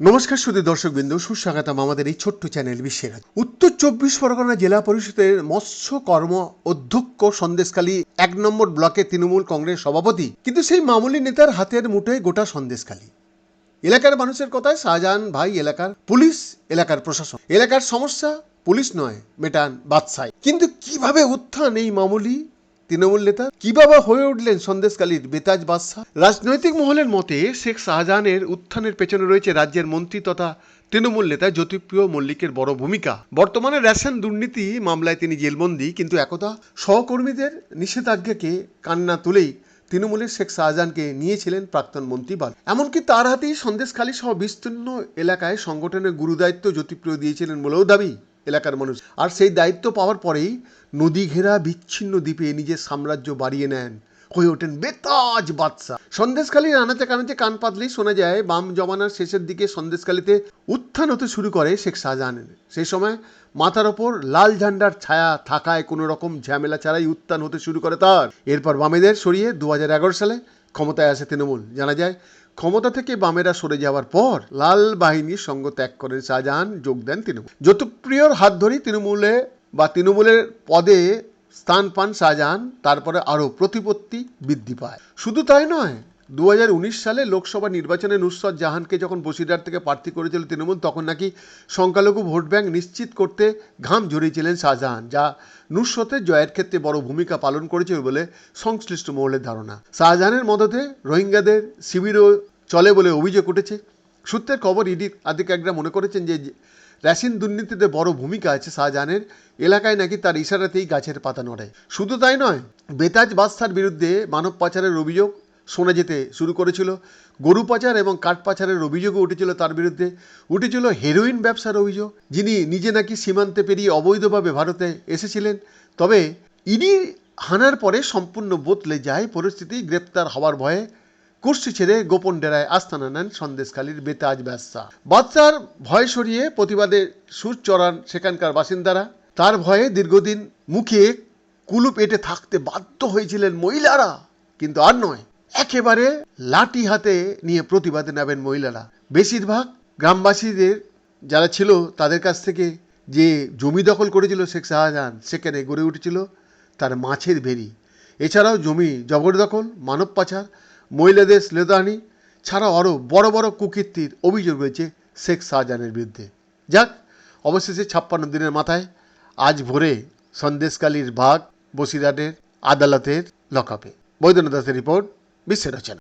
নমস্কার সুদী দর্শকবৃন্দ, সুস্বাগতম আমাদের এই ছোট্ট চ্যানেল বিশ্বের উত্তর চব্বিশ পরগনা জেলা পরিষদের মৎস্য কর্ম অধ্যক্ষ সন্দেশখালী এক নম্বর ব্লকে তৃণমূল কংগ্রেস সভাপতি, কিন্তু সেই মামুলি নেতার হাতের মুঠোয় গোটা সন্দেশখালী। এলাকার মানুষের কথায় শাহজাহান ভাই এলাকার পুলিশ, এলাকার প্রশাসন। এলাকার সমস্যা পুলিশ নয়, মেটান বাদশাই কিন্তু কীভাবে উত্থান এই মামুলি? তৃণমূল নেতা? কীভাবে হয়ে উঠলেন সন্দেশকালীর বেতাজ বাদশাহ? রাজনৈতিক মহলের মতে শেখ শাহজাহানের উত্থানের পেছনে রয়েছে রাজ্যের মন্ত্রী তথা তৃণমূল নেতা জ্যোতিপ্রিয় মল্লিকের বড় ভূমিকা। বর্তমানে রেশন দুর্নীতি মামলায় তিনি জেলবন্দি, কিন্তু একদা সহকর্মীদের নিষেধাজ্ঞাকে কান্না তুলেই তৃণমূলের শেখ শাহজাহানকে নিয়েছিলেন প্রাক্তন মন্ত্রী বাল এমনকি তার হাতেই সন্দেশখালী সহ বিস্তীর্ণ এলাকায় সংগঠনের গুরুদায়িত্ব জ্যোতিপ্রিয় দিয়েছিলেন বলেও দাবি। এলাকার মানুষ। আর সেই দায়িত্ব পাওয়ার পরেই নদী ঘেরা বিচ্ছিন্ন দ্বীপে নিজের সাম্রাজ্য বাড়িয়ে নেন হয়ে ওঠেন বেতাজ বাদশাহ। সন্দেশখালীর আনাচে কানাচে কান পাতলেই শোনা যায়, বাম জমানার শেষের দিকে সন্দেশখালীতে উত্থান হতে শুরু করে শেখ শাহজাহানের। সেই সময় মাথার ওপর লাল ঝান্ডার ছায়া থাকায় কোনো রকম ঝামেলা ছাড়াই উত্থান হতে শুরু করে তার। এরপর বামেদের সরিয়ে দু হাজার এগারো সালে ক্ষমতায় আসে তৃণমূল, জানা যায় ক্ষমতা থেকে বামেরা সরে যাওয়ার পর লাল বাহিনীর সঙ্গ ত্যাগ করেন শাহজাহান, যোগ দেন তৃণমূল। যতপ্রিয়র হাত ধরেই তৃণমূলে বা তৃণমূলের পদে স্থান পান শাহজাহান, তারপরে আরও প্রতিপত্তি বৃদ্ধি পায়। শুধু তাই নয় দু হাজার উনিশ সালে লোকসভা নির্বাচনে নুসরত জাহানকে যখন বসিরহাট থেকে প্রার্থী করেছিল তৃণমূল, তখন নাকি সংখ্যালঘু ভোট ব্যাংক নিশ্চিত করতে ঘাম ঝরিয়েছিলেন শাহজাহান, যা নুসরতের জয়ের ক্ষেত্রে বড় ভূমিকা পালন করেছে বলে সংশ্লিষ্ট মহলের ধারণা। শাহজাহানের মদতে রোহিঙ্গাদের শিবিরও চলে বলে অভিযোগ উঠেছে। সূত্রের খবর, ইডি আধিকারিকরা মনে করেছেন যে র্যাসিন দুর্নীতিতে বড় ভূমিকা আছে শাহজাহানের এলাকায়, নাকি তার ইশারাতেই গাছের পাতা নড়ে। শুধু তাই নয়, বেতাজ বাদশার বিরুদ্ধে মানব পাচারের অভিযোগ শোনা যেতে শুরু করেছিল। গরু পাচার এবং কাঠ পাচারের অভিযোগও উঠেছিল তার বিরুদ্ধে। উঠেছিল হেরোইন ব্যবসার অভিযোগ। যিনি নিজে নাকি সীমান্তে পেরিয়ে অবৈধভাবে ভারতে এসেছিলেন। তবে ইডি হানার পরে সম্পূর্ণ বদলে যায় পরিস্থিতি। গ্রেপ্তার হওয়ার ভয়ে কুর্সি ছেড়ে গোপন ডেরায় আস্থানা নেন সন্দেশখালীর বেতাজ ব্যবসা। বাচ্চার ভয় সরিয়ে প্রতিবাদে সুর চড়ান সেখানকার বাসিন্দারা। তার ভয়ে দীর্ঘদিন মুখে কুলু পেটে থাকতে বাধ্য হয়েছিলেন মহিলারা। কিন্তু আর নয় একেবারে লাঠি হাতে নিয়ে প্রতিবাদে নেবেন মহিলারা। বেশিরভাগ গ্রামবাসীদের যারা ছিল, তাদের কাছ থেকে যে জমি দখল করেছিল শেখ শাহজাহান, সেখানে গড়ে উঠেছিল তার মাছের ভেরি এছাড়াও জমি জবরদখল মানব পাচার, মহিলাদের শ্লেতাহানি ছাড়াও আরও বড় বড় কুকীর্তির অভিযোগ রয়েছে শেখ শাহজাহানের বিরুদ্ধে। যাক, অবশেষে ছাপ্পান্ন দিনের মাথায় আজ ভোরে সন্দেশকালীর ভাগ বসিরহাটের আদালতের লকআপে। বৈদ্যনাথ দাসের রিপোর্ট। বিশ্বের রচনা